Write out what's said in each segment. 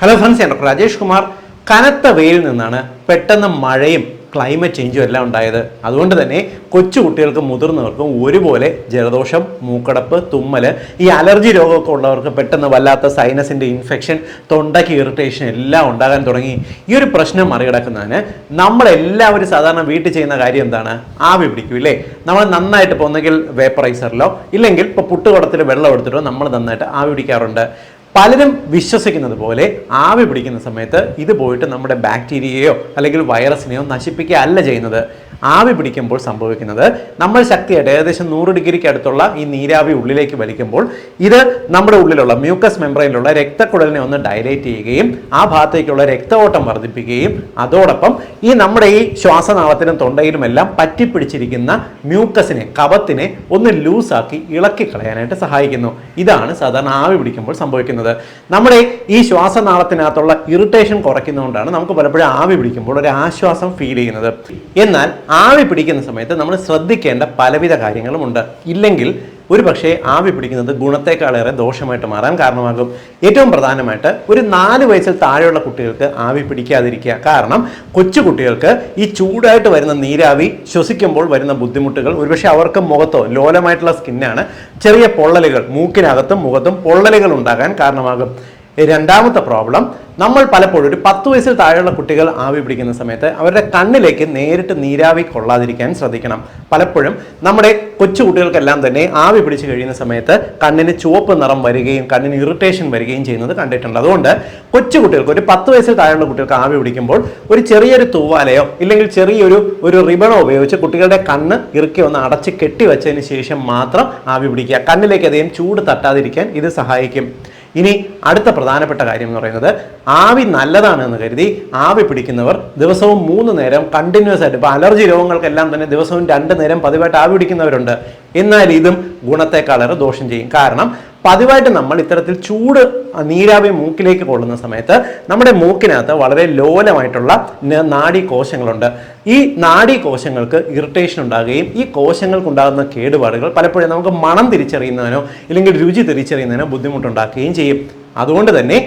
Hello friends ഞാൻ രാജേഷ് കുമാർ. കനത്ത വെയിൽ നിന്നാണ് പെട്ടെന്ന് മഴയും ക്ലൈമറ്റ് ചേഞ്ചും എല്ലാം ഉണ്ടായത്. അതുകൊണ്ട് തന്നെ കൊച്ചു കുട്ടികൾക്കും മുതിർന്നവർക്കും ഒരുപോലെ ജലദോഷം മൂക്കടപ്പ് തുമ്മൽ ഈ അലർജി രോഗമൊക്കെ ഉള്ളവർക്ക് പെട്ടെന്ന് വല്ലാത്ത സൈനസിന്റെ ഇൻഫെക്ഷൻ തൊണ്ടയ്ക്ക് ഇറിറ്റേഷൻ എല്ലാം ഉണ്ടാകാൻ തുടങ്ങി. ഈ ഒരു പ്രശ്നം മറികടക്കുന്നതിന് നമ്മളെല്ലാവരും സാധാരണ വീട്ടിൽ ചെയ്യുന്ന കാര്യം എന്താണ്? ആവി പിടിക്കും ഇല്ലേ? നമ്മൾ നന്നായിട്ട് ഇപ്പോൾ ഒന്നെങ്കിൽ വേപ്പറൈസറിലോ ഇല്ലെങ്കിൽ ഇപ്പോൾ പുട്ടുകുടത്തിൽ വെള്ളം എടുത്തിട്ടോ നമ്മൾ നന്നായിട്ട് ആവി പിടിക്കാറുണ്ട്. പലരും വിശ്വസിക്കുന്നത് പോലെ ആവി പിടിക്കുന്ന സമയത്ത് ഇത് പോയിട്ട് നമ്മുടെ ബാക്ടീരിയയോ അല്ലെങ്കിൽ വൈറസിനെയോ നശിപ്പിക്കുക അല്ല ചെയ്യുന്നത്. ആവി പിടിക്കുമ്പോൾ സംഭവിക്കുന്നത് നമ്മൾ ശക്തിയായിട്ട് ഏകദേശം നൂറ് ഡിഗ്രിക്ക് അടുത്തുള്ള ഈ നീരാവി ഉള്ളിലേക്ക് വലിക്കുമ്പോൾ ഇത് നമ്മുടെ ഉള്ളിലുള്ള മ്യൂക്കസ് മെമ്പറയിലുള്ള രക്തക്കുഴലിനെ ഒന്ന് ഡയലേറ്റ് ചെയ്യുകയും ആ ഭാഗത്തേക്കുള്ള രക്തഓട്ടം വർദ്ധിപ്പിക്കുകയും അതോടൊപ്പം ഈ നമ്മുടെ ഈ ശ്വാസനാളത്തിനും തൊണ്ടയിലുമെല്ലാം പറ്റിപ്പിടിച്ചിരിക്കുന്ന മ്യൂക്കസിനെ കവത്തിനെ ഒന്ന് ലൂസാക്കി ഇളക്കി കളയാനായിട്ട് സഹായിക്കുന്നു. ഇതാണ് സാധാരണ ആവി പിടിക്കുമ്പോൾ സംഭവിക്കുന്നത്. നമ്മുടെ ഈ ശ്വാസനാളത്തിനകത്തുള്ള ഇറിറ്റേഷൻ കുറയ്ക്കുന്നതുകൊണ്ടാണ് നമുക്ക് പലപ്പോഴും ആവി പിടിക്കുമ്പോൾ ഒരു ആശ്വാസം ഫീൽ ചെയ്യുന്നത്. എന്നാൽ ആവി പിടിക്കുന്ന സമയത്ത് നമ്മൾ ശ്രദ്ധിക്കേണ്ട പലവിധ കാര്യങ്ങളുമുണ്ട് ഇല്ലെങ്കിൽ ഒരു പക്ഷേ ആവി പിടിക്കുന്നത് ഗുണത്തെക്കാളേറെ ദോഷമായിട്ട് മാറാൻ കാരണമാകും. ഏറ്റവും പ്രധാനമായിട്ട് ഒരു നാല് വയസ്സിൽ താഴെയുള്ള കുട്ടികൾക്ക് ആവി പിടിക്കാതിരിക്കുക. കാരണം കൊച്ചു കുട്ടികൾക്ക് ഈ ചൂടായിട്ട് വരുന്ന നീരാവി ശ്വസിക്കുമ്പോൾ വരുന്ന ബുദ്ധിമുട്ടുകൾ ഒരുപക്ഷെ അവർക്ക് മുഖത്തോ ലോലമായിട്ടുള്ള സ്കിന്നാണ്. ചെറിയ പൊള്ളലുകൾ മൂക്കിനകത്തും മുഖത്തും പൊള്ളലുകൾ ഉണ്ടാകാൻ കാരണമാകും. രണ്ടാമത്തെ പ്രോബ്ലം നമ്മൾ പലപ്പോഴും ഒരു പത്ത് വയസ്സിൽ താഴെയുള്ള കുട്ടികൾ ആവി പിടിക്കുന്ന സമയത്ത് അവരുടെ കണ്ണിലേക്ക് നേരിട്ട് നീരാവി കൊള്ളാതിരിക്കാൻ ശ്രദ്ധിക്കണം. പലപ്പോഴും നമ്മുടെ കൊച്ചു കുട്ടികൾക്കെല്ലാം തന്നെ ആവി പിടിച്ച് കഴിയുന്ന സമയത്ത് കണ്ണിന് ചുവപ്പ് നിറം വരികയും കണ്ണിന് ഇറിറ്റേഷൻ വരികയും ചെയ്യുന്നത് കണ്ടിട്ടുണ്ട്. അതുകൊണ്ട് കൊച്ചു കുട്ടികൾക്ക് ഒരു പത്ത് വയസ്സിൽ താഴെയുള്ള കുട്ടികൾക്ക് ആവി പിടിക്കുമ്പോൾ ഒരു ചെറിയൊരു തൂവാലയോ ഇല്ലെങ്കിൽ ചെറിയൊരു ഒരു റിബണോ ഉപയോഗിച്ച് കുട്ടികളുടെ കണ്ണ് ഇറുക്കി ഒന്ന് അടച്ച് കെട്ടിവച്ചതിന് ശേഷം മാത്രം ആവി പിടിക്കുക. കണ്ണിലേക്ക് അധികം ചൂട് തട്ടാതിരിക്കാൻ ഇത് സഹായിക്കും. ഇനി അടുത്ത പ്രധാനപ്പെട്ട കാര്യം എന്ന് പറയുന്നത് ആവി നല്ലതാണ് എന്ന് കരുതി ആവി പിടിക്കുന്നവർ ദിവസവും മൂന്ന് നേരം കണ്ടിന്യൂസ് ആയിട്ട് ഇപ്പൊ അലർജി രോഗങ്ങൾക്കെല്ലാം തന്നെ ദിവസവും രണ്ട് നേരം പതിവായിട്ട് ആവി പിടിക്കുന്നവരുണ്ട്. എന്നാൽ ഇതും ഗുണത്തെക്കാളേറെ ദോഷം ചെയ്യും. കാരണം പതിവായിട്ട് നമ്മൾ ഇത്തരത്തിൽ ചൂട് നീരാവി മൂക്കിലേക്ക് കൊള്ളുന്ന സമയത്ത് നമ്മുടെ മൂക്കിനകത്ത് വളരെ ലോലമായിട്ടുള്ള നാഡി കോശങ്ങളുണ്ട് ഈ നാഡീ കോശങ്ങൾക്ക് ഇറിറ്റേഷൻ ഉണ്ടാകുകയും ഈ കോശങ്ങൾക്കുണ്ടാകുന്ന കേടുപാടുകൾ പലപ്പോഴും നമുക്ക് മണം തിരിച്ചറിയുന്നതിനോ ഇല്ലെങ്കിൽ രുചി തിരിച്ചറിയുന്നതിനോ ബുദ്ധിമുട്ടുണ്ടാക്കുകയും ചെയ്യും. അതുകൊണ്ട് തന്നെ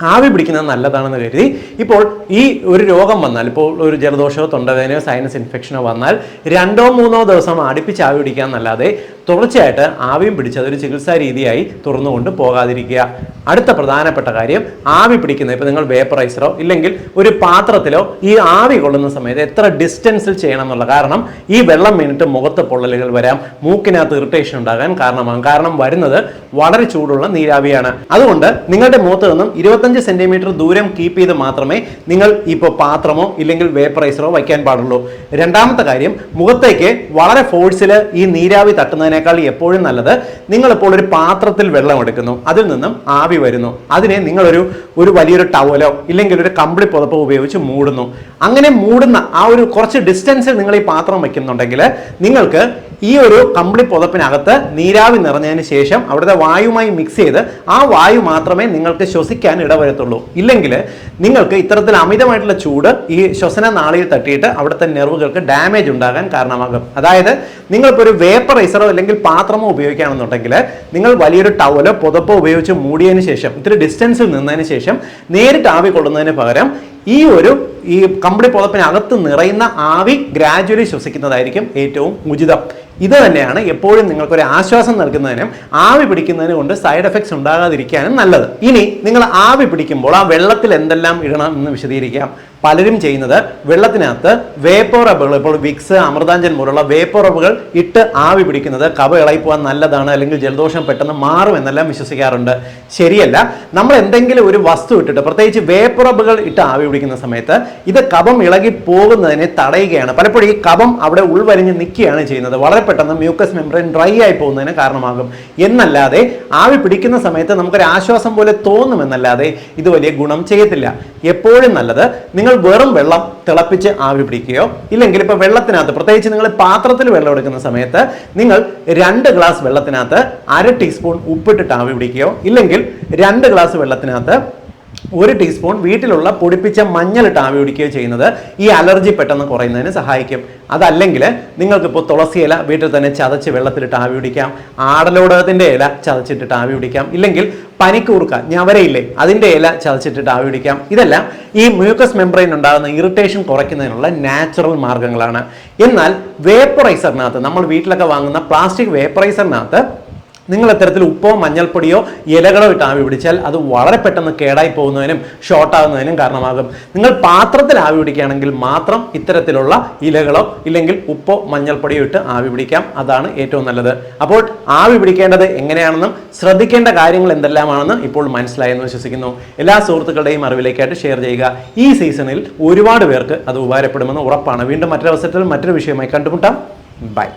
ആവി പിടിക്കുന്നത് നല്ലതാണെന്ന് കരുതി. ഇപ്പോൾ ഈ ഒരു രോഗം വന്നാൽ ഇപ്പോൾ ഒരു ജലദോഷമോ തൊണ്ടവേദനയോ സൈനസ് ഇൻഫെക്ഷനോ വന്നാൽ രണ്ടോ മൂന്നോ ദിവസം അടുപ്പിച്ച് ആവി പിടിക്കുക എന്നല്ലാതെ തുടർച്ചയായിട്ട് ആവിയും പിടിച്ച് അതൊരു ചികിത്സാ രീതിയായി തുറന്നുകൊണ്ട് പോകാതിരിക്കുക. അടുത്ത പ്രധാനപ്പെട്ട കാര്യം ആവി പിടിക്കുന്നത് ഇപ്പോൾ നിങ്ങൾ വേപ്പറൈസറോ ഇല്ലെങ്കിൽ ഒരു പാത്രത്തിലോ ഈ ആവി കൊള്ളുന്ന സമയത്ത് എത്ര ഡിസ്റ്റൻസിൽ ചെയ്യണം എന്നുള്ള കാരണം ഈ വെള്ളം വീണിട്ട് മുഖത്ത് പൊള്ളലുകൾ വരാം മൂക്കിനകത്ത് ഇറിറ്റേഷൻ ഉണ്ടാകാൻ കാരണമാകും. കാരണം വരുന്നത് വളരെ ചൂടുള്ള നീരാവിയാണ്. അതുകൊണ്ട് നിങ്ങളുടെ മുഖത്ത് നിന്നും ഇരുപത്തഞ്ച് സെന്റിമീറ്റർ ദൂരം കീപ്പ് ചെയ്ത് മാത്രമേ നിങ്ങൾ ഇപ്പോൾ പാത്രമോ ഇല്ലെങ്കിൽ വേപ്പറൈസറോ വയ്ക്കാൻ പാടുള്ളൂ. രണ്ടാമത്തെ കാര്യം മുഖത്തേക്ക് വളരെ ഫോഴ്സിൽ ഈ നീരാവി തട്ടുന്നതിനേക്കാൾ എപ്പോഴും നല്ലത് നിങ്ങളിപ്പോൾ ഒരു പാത്രത്തിൽ വെള്ളം എടുക്കുന്നു. അതിൽ നിന്നും ആവി വരുന്നു. അതിനെ നിങ്ങളൊരു ഒരു വലിയൊരു ടവലോ ഇല്ലെങ്കിൽ ഒരു കമ്പിളി പുതപ്പോ ഉപയോഗിച്ച് മൂടുന്നു. അങ്ങനെ മൂടുന്ന ആ ഒരു കുറച്ച് ഡിസ്റ്റൻസിൽ നിങ്ങൾ ഈ പാത്രം വയ്ക്കുന്നുണ്ടെങ്കിൽ നിങ്ങൾക്ക് ഈ ഒരു കമ്പിളി പുതപ്പിനകത്ത് നീരാവി നിറഞ്ഞതിന് ശേഷം അവിടുത്തെ വായുമായി മിക്സ് ചെയ്ത് ആ വായു മാത്രമേ നിങ്ങൾക്ക് ശ്വസിക്കാൻ ഇടവരത്തുള്ളൂ. ഇല്ലെങ്കിൽ നിങ്ങൾക്ക് ഇത്തരത്തിൽ അമിതമായിട്ടുള്ള ചൂട് ഈ ശ്വസന നാളിയിൽ തട്ടിയിട്ട് അവിടുത്തെ നെർവുകൾക്ക് ഡാമേജ് ഉണ്ടാകാൻ കാരണമാകും. അതായത് നിങ്ങളിപ്പോൾ ഒരു വേപ്പറൈസറോ അല്ലെങ്കിൽ പാത്രമോ ഉപയോഗിക്കുകയാണെന്നുണ്ടെങ്കിൽ നിങ്ങൾ വലിയൊരു ടവലോ പുതപ്പോ ഉപയോഗിച്ച് മൂടിയതിന് ശേഷം ഇത്തിരി ഡിസ്റ്റൻസിൽ നിന്നതിന് ശേഷം നേരിട്ട് ആവി കൊള്ളുന്നതിന് പകരം ഈ ഒരു ഈ കമ്പിളി പുതപ്പിനകത്ത് നിറയുന്ന ആവി ഗ്രാജുവലി ശ്വസിക്കുന്നതായിരിക്കും ഏറ്റവും ഉചിതം. ഇത് തന്നെയാണ് എപ്പോഴും നിങ്ങൾക്കൊരു ആശ്വാസം നൽകുന്നതിനും ആവി പിടിക്കുന്നതിനും കൊണ്ട് സൈഡ് എഫക്ട്സ് ഉണ്ടാകാതിരിക്കാനും നല്ലത്. ഇനി നിങ്ങൾ ആവി പിടിക്കുമ്പോൾ ആ വെള്ളത്തിൽ എന്തെല്ലാം ഇടണം എന്ന് വിശദീകരിക്കാം. പലരും ചെയ്യുന്നത് വെള്ളത്തിനകത്ത് വേപ്പോറബുകൾ ഇപ്പോൾ വിക്സ് അമൃതാഞ്ചൻ പോലുള്ള വേപ്പോറബുകൾ ഇട്ട് ആവി പിടിക്കുന്നത് കവ ഇളയിപ്പോവാൻ നല്ലതാണ് അല്ലെങ്കിൽ ജലദോഷം പെട്ടെന്ന് മാറും എന്നെല്ലാം വിശ്വസിക്കാറുണ്ട്. ശരിയല്ല നമ്മൾ എന്തെങ്കിലും ഒരു വസ്തു ഇട്ടിട്ട് പ്രത്യേകിച്ച് വേപ്പുറബുകൾ ഇട്ട് ആവി പിടിക്കുന്ന സമയത്ത് ഇത് കഫം ഇളകി പോകുന്നതിനെ തടയുകയാണ്. പലപ്പോഴും ഈ കഫം അവിടെ ഉൾവലിഞ്ഞ് നിൽക്കുകയാണ് ചെയ്യുന്നത്. വളരെ പെട്ടെന്ന് മ്യൂക്കസ് മെമ്പറൈൻ ഡ്രൈ ആയി പോകുന്നതിന് കാരണമാകും. എന്നല്ലാതെ ആവി പിടിക്കുന്ന സമയത്ത് നമുക്കൊരു ആശ്വാസം പോലെ തോന്നുമെന്നല്ലാതെ ഇത് വലിയ ഗുണം ചെയ്യത്തില്ല. എപ്പോഴും നല്ലത് നിങ്ങൾ വെറും വെള്ളം തിളപ്പിച്ച് ആവി പിടിക്കുകയോ ഇല്ലെങ്കിൽ ഇപ്പോൾ വെള്ളത്തിനകത്ത് പ്രത്യേകിച്ച് നിങ്ങൾ പാത്രത്തിൽ വെള്ളം എടുക്കുന്ന സമയത്ത് നിങ്ങൾ രണ്ട് ഗ്ലാസ് വെള്ളത്തിനകത്ത് അര ടീസ്പൂൺ ഉപ്പിട്ടിട്ട് ആവി പിടിക്കുകയോ ഇല്ലെങ്കിൽ രണ്ട് ഗ്ലാസ് വെള്ളത്തിനകത്ത് ഒരു ടീസ്പൂൺ വീട്ടിലുള്ള പൊടിപ്പിച്ച മഞ്ഞളിട്ട് ആവി പിടിക്കുകയോ ചെയ്യുന്നത് ഈ അലർജി പെട്ടെന്ന് കുറയുന്നതിന് സഹായിക്കും. അതല്ലെങ്കിൽ നിങ്ങൾക്കിപ്പോൾ തുളസി ഇല വീട്ടിൽ തന്നെ ചതച്ച് വെള്ളത്തിലിട്ട് ആവി പിടിക്കാം. ആടലോടകത്തിന്റെ ഇല ചതച്ചിട്ടിട്ട് ആവി പിടിക്കാം. ഇല്ലെങ്കിൽ പനിക്കൂർക്ക ഞവരയില്ലേ അതിന്റെ ഇല ചതച്ചിട്ടിട്ട് ആവി പിടിക്കാം. ഇതെല്ലാം ഈ മ്യൂക്കസ് മെംബ്രെയിൻ ഉണ്ടാകുന്ന ഇറിറ്റേഷൻ കുറയ്ക്കുന്നതിനുള്ള നാച്ചുറൽ മാർഗങ്ങളാണ്. എന്നാൽ വേപ്പറൈസറിനകത്ത് നമ്മൾ വീട്ടിലൊക്കെ വാങ്ങുന്ന പ്ലാസ്റ്റിക് വേപ്പറൈസറിനകത്ത് നിങ്ങൾ ഇത്തരത്തിൽ ഉപ്പോ മഞ്ഞൾപ്പൊടിയോ ഇലകളോ ഇട്ട് ആവി പിടിച്ചാൽ അത് വളരെ പെട്ടെന്ന് കേടായി പോകുന്നതിനും ഷോർട്ട് ആകുന്നതിനും കാരണമാകും. നിങ്ങൾ പാത്രത്തിൽ ആവി പിടിക്കുകയാണെങ്കിൽ മാത്രം ഇത്തരത്തിലുള്ള ഇലകളോ ഇല്ലെങ്കിൽ ഉപ്പോ മഞ്ഞൾപ്പൊടിയോ ഇട്ട് ആവി പിടിക്കാം. അതാണ് ഏറ്റവും നല്ലത്. അപ്പോൾ ആവി പിടിക്കേണ്ടത് എങ്ങനെയാണെന്നും ശ്രദ്ധിക്കേണ്ട കാര്യങ്ങൾ എന്തെല്ലാമാണെന്ന് ഇപ്പോൾ മനസ്സിലായെന്ന് വിശ്വസിക്കുന്നു. എല്ലാ സുഹൃത്തുക്കളുടെയും അറിവിലേക്കായിട്ട് ഷെയർ ചെയ്യുക. ഈ സീസണിൽ ഒരുപാട് പേർക്ക് അത് ഉപകാരപ്പെടുമെന്ന് ഉറപ്പാണ്. വീണ്ടും മറ്റൊരവസരത്തിൽ മറ്റൊരു വിഷയമായി കണ്ടുമുട്ടാം. ബൈ.